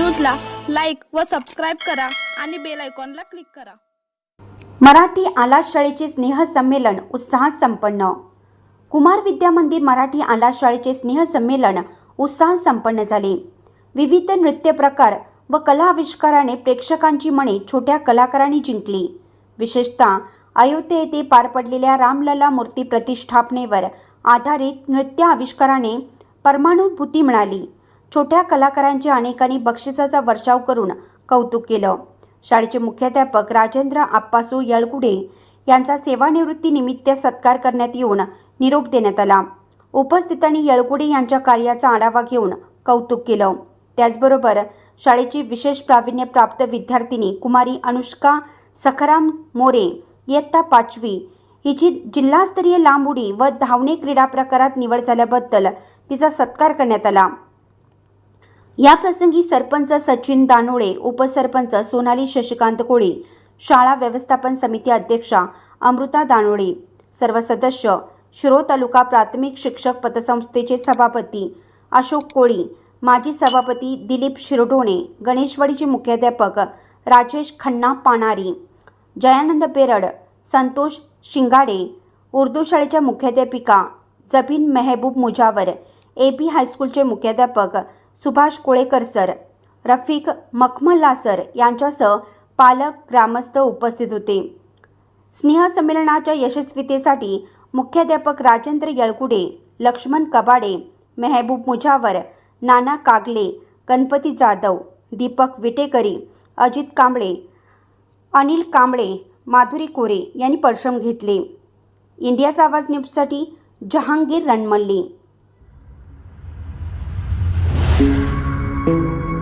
व सबस्क्राईब करा आणि बेल आयकॉनला क्लिक करा. मराठी आलास शाळेचे स्नेहसंमेलन उत्साहात संपन्न. कुमार विद्या मंदिर मराठी आलास शाळेचे स्नेहसंमेलन उत्साहात संपन्न झाले. विविध नृत्य प्रकार व कला आविष्काराने प्रेक्षकांची मने छोट्या कलाकारांनी जिंकली. विशेषतः अयोध्या येथे पार पडलेल्या रामलला मूर्ती प्रतिष्ठापनेवर आधारित नृत्य आविष्काराने परमानुभूती मिळाली. छोट्या कलाकारांचे अनेकांनी बक्षिसाचा वर्षाव करून कौतुक केलं. शाळेचे मुख्याध्यापक राजेंद्र आप्पासू येळकुडे यांचा सेवानिवृत्तीनिमित्त सत्कार करण्यात येऊन निरोप देण्यात आला. उपस्थितांनी येळकुडे यांच्या कार्याचा आढावा घेऊन कौतुक केलं. त्याचबरोबर शाळेची विशेष प्रावीण्यप्राप्त विद्यार्थिनी कुमारी अनुष्का सखराम मोरे इयत्ता पाचवी हिची जिल्हास्तरीय लांब उडी व धावणे क्रीडा प्रकारात निवड झाल्याबद्दल तिचा सत्कार करण्यात आला. या प्रसंगी सरपंच सचिन दानोळे उपसरपंच सोनाली शशिकांत कोळी शाळा व्यवस्थापन समिती अध्यक्षा अमृता दानोळे सर्व सदस्य शिरो तालुका प्राथमिक शिक्षक पतसंस्थेचे सभापती अशोक कोळी माजी सभापती दिलीप शिरोडोणे गणेशवाडीचे मुख्याध्यापक राजेश खन्ना पाणारी जयानंद बेरड संतोष शिंगाडे उर्दू शाळेच्या मुख्याध्यापिका जबीन मेहबूब मुजावर ए बी हायस्कूलचे मुख्याध्यापक सुभाष कोळेकर सर रफिक मखमल्ला सर यांच्यासह पालक ग्रामस्थ उपस्थित होते. स्नेहसंमेलनाच्या यशस्वीतेसाठी मुख्याध्यापक राजेंद्र येळकुडे लक्ष्मण कबाडे मेहबूब मुजावर नाना कागले गणपती जाधव दीपक विटेकरी अजित कांबळे अनिल कांबळे माधुरी कोरे यांनी परिश्रम घेतले. इंडियाचा आवाज न्यूजसाठी जहांगीर रणमल्ली. you.